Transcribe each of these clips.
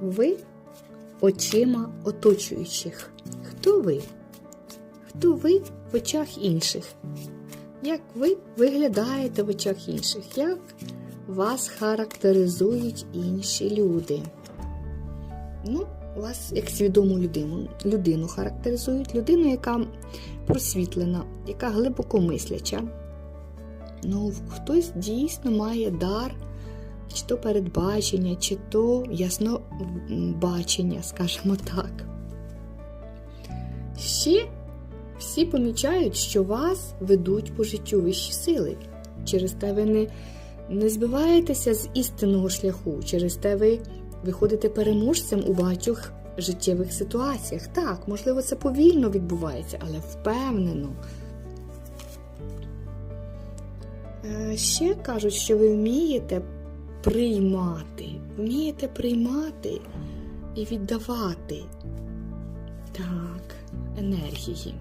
Ви очима оточуючих. Хто ви? Хто ви в очах інших? Як ви виглядаєте в очах інших? Як вас характеризують інші люди? Ну, вас як свідому людину, людину характеризують, людину, яка просвітлена, яка глибоко мисляча. Ну, хтось дійсно має дар, чи то передбачення, чи то яснобачення, скажімо так. Ще всі помічають, що вас ведуть по життю вищі сили. Через те ви не, не збиваєтеся з істинного шляху, через те ви виходите переможцем у багатьох життєвих ситуаціях. Так, можливо, це повільно відбувається, але впевнено. Е, Ще кажуть, що ви вмієте приймати, вмієте приймати і віддавати так, енергії.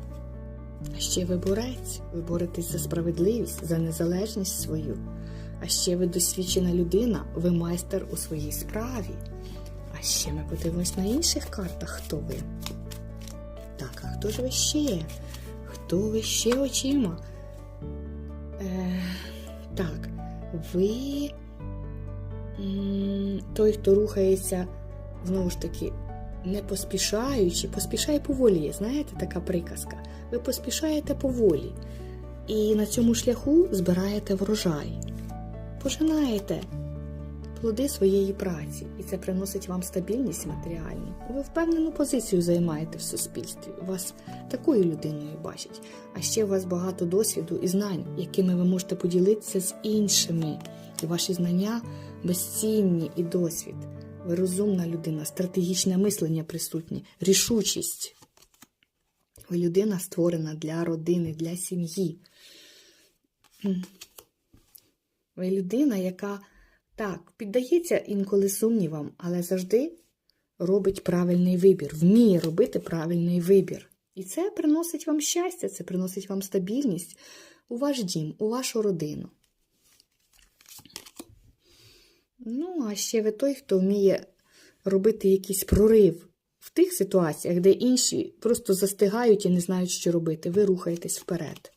А ще ви борець, ви боретесь за справедливість, за незалежність свою. А ще ви досвідчена людина, ви майстер у своїй справі. А ще ми подивимось на інших картах, хто ви. Так, а хто ж ви ще? Хто ви ще очима? Е, так, ви той, хто рухається, знову ж таки, не поспішаючи, поспішай поволі, знаєте, така приказка. Ви поспішаєте поволі. І на цьому шляху збираєте врожай, пожинаєте плоди своєї праці, і це приносить вам стабільність матеріальну. Ви впевнену позицію займаєте в суспільстві. Вас такою людиною бачать. А ще у вас багато досвіду і знань, якими ви можете поділитися з іншими. І ваші знання безцінні і досвід. Ви розумна людина, стратегічне мислення присутнє, рішучість. Ви людина створена для родини, для сім'ї. Ви людина, яка так, піддається інколи сумнівам, але завжди робить правильний вибір, вміє робити правильний вибір. І це приносить вам щастя, це приносить вам стабільність у ваш дім, у вашу родину. Ну, а ще ви той, хто вміє робити якийсь прорив в тих ситуаціях, де інші просто застигають і не знають, що робити. Ви рухаєтесь вперед.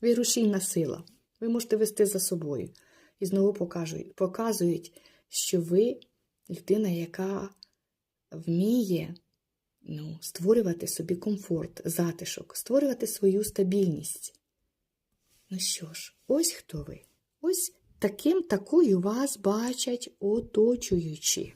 Ви рушійна сила. Ви можете вести за собою. І знову покажуть, показують, що ви людина, яка вміє ну, створювати собі комфорт, затишок, створювати свою стабільність. Ну що ж, ось хто ви. Ось таким такою вас бачать оточуючі.